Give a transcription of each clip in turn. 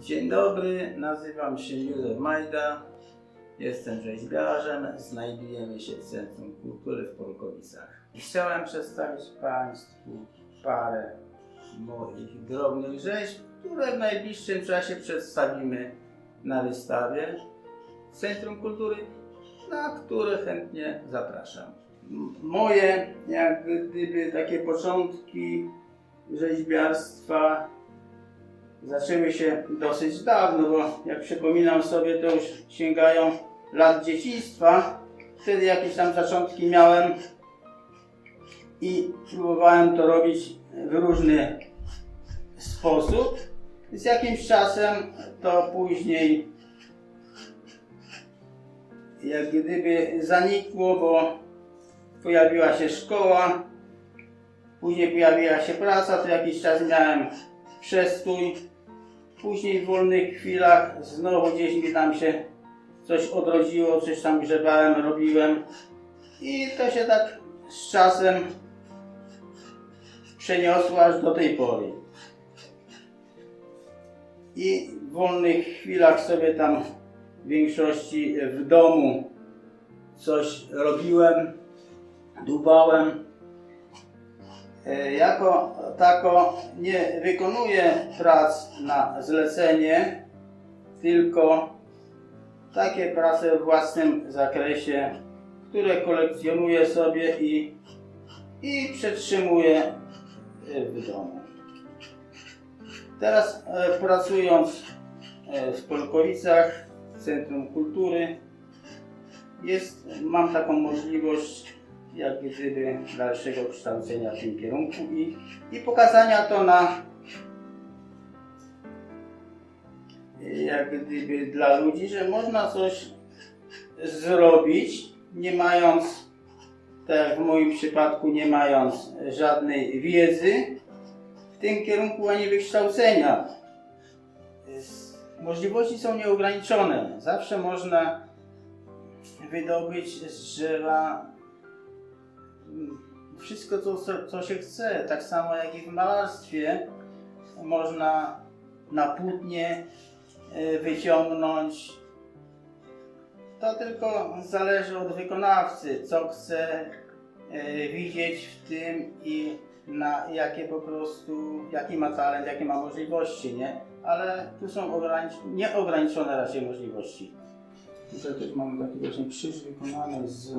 Dzień dobry, nazywam się Józef Majda. Jestem rzeźbiarzem. Znajdujemy się w Centrum Kultury w Polkowicach. Chciałem przedstawić Państwu parę moich drobnych rzeźb, które w najbliższym czasie przedstawimy na wystawie Centrum Kultury, na które chętnie zapraszam. Moje, jak gdyby, takie początki rzeźbiarstwa zaczęły się dosyć dawno, bo jak przypominam sobie, to już sięgają lat dzieciństwa. Wtedy jakieś tam zaczątki miałem i próbowałem to robić w różny sposób. Z jakimś czasem to później jak gdyby zanikło, bo pojawiła się szkoła, później pojawiła się praca, to jakiś czas miałem przestój. Później w wolnych chwilach znowu gdzieś mi tam się coś odrodziło, coś tam grzebałem, robiłem. I to się tak z czasem przeniosło aż do tej pory. I w wolnych chwilach sobie tam w większości w domu coś robiłem, dubałem. E, Jako tako nie wykonuję prac na zlecenie, tylko takie prace w własnym zakresie, które kolekcjonuję sobie i, i przetrzymuję e, w domu. Teraz e, pracując e, w Polkowicach, w Centrum Kultury, jest, mam taką możliwość jak gdyby dalszego kształcenia w tym kierunku i, i pokazania to na jak gdyby dla ludzi, że można coś zrobić, nie mając, tak jak w moim przypadku, nie mając żadnej wiedzy w tym kierunku ani wykształcenia. Możliwości są nieograniczone. Zawsze można wydobyć z drzewa wszystko, co, co się chce. Tak samo jak i w malarstwie można na płótnie e, wyciągnąć. To tylko zależy od wykonawcy, co chce e, widzieć w tym i na jakie po prostu, jaki ma talent, jakie ma możliwości, nie? Ale tu są ogranicz nieograniczone raczej możliwości. Tutaj też mamy taki właśnie krzyż wykonany z,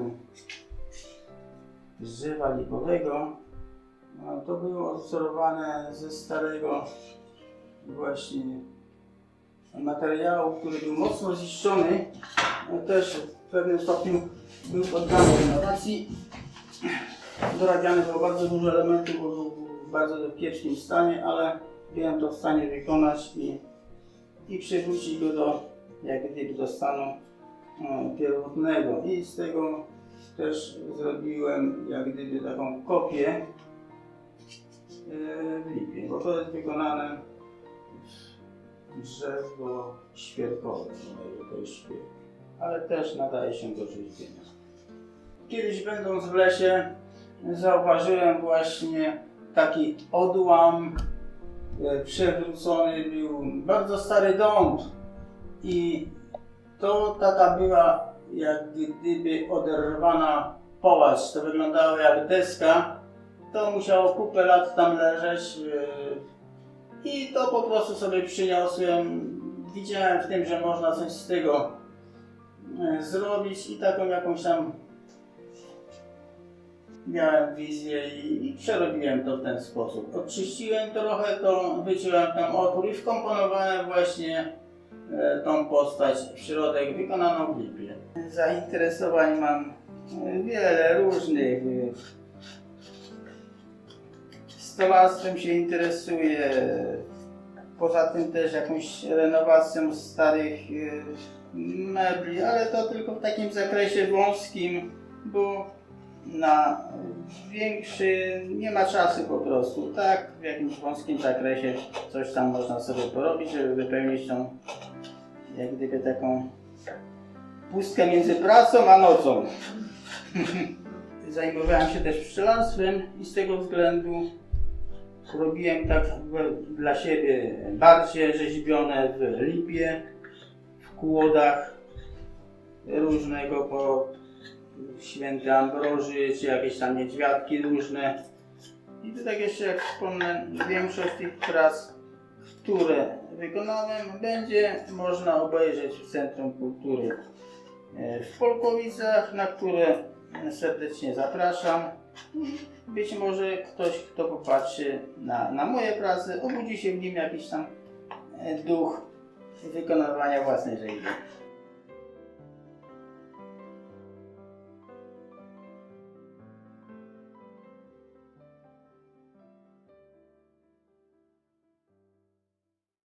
drzewa lipowego. No, to było odwzorowane ze starego właśnie materiału, który był mocno zniszczony. No, też w pewnym stopniu był poddany renowacji. Dorabiane było bardzo dużo elementów, bo był w bardzo kiepskim stanie, ale byłem to w stanie wykonać i, i przywrócić go do, jak gdyby do stanu e, pierwotnego. I z tego też zrobiłem jak gdyby taką kopię e, w lipie, bo to jest wykonane drzewo świerkowe, że to jest świerk, ale też nadaje się do rzeźbienia. Kiedyś będąc w lesie zauważyłem właśnie taki odłam e, przewrócony był bardzo stary dąb i to taka była jak gdyby oderwana połacz, to wyglądało jak deska, to musiało kupę lat tam leżeć e, i to po prostu sobie przyniosłem. Widziałem w tym, że można coś z tego e, zrobić i taką jakąś tam miałem wizję i, i przerobiłem to w ten sposób. Oczyściłem trochę to, wyciąłem tam otwór i wkomponowałem właśnie tą postać w środek wykonaną w lipie. Zainteresowań mam e, wiele różnych. e, Stolarstwem się interesuję. Poza tym też jakąś renowacją starych e, mebli, ale to tylko w takim zakresie wąskim, bo na większy nie ma czasu po prostu. Tak, w jakimś wąskim zakresie coś tam można sobie porobić, żeby wypełnić tą jak gdyby taką pustkę między pracą a nocą. Zajmowałem się też pszczelarstwem i z tego względu robiłem tak dla siebie bardziej rzeźbione w lipie, w kłodach różnego po święty Ambroży, czy jakieś tam niedźwiadki różne. I to tak jeszcze jak wspomnę, większość tych prac, które wykonałem, będzie można obejrzeć w Centrum Kultury e, w Polkowicach, na które serdecznie zapraszam. Być może ktoś, kto popatrzy na, na moje prace, obudzi się w nim jakiś tam e, duch wykonywania własnej rzeźby.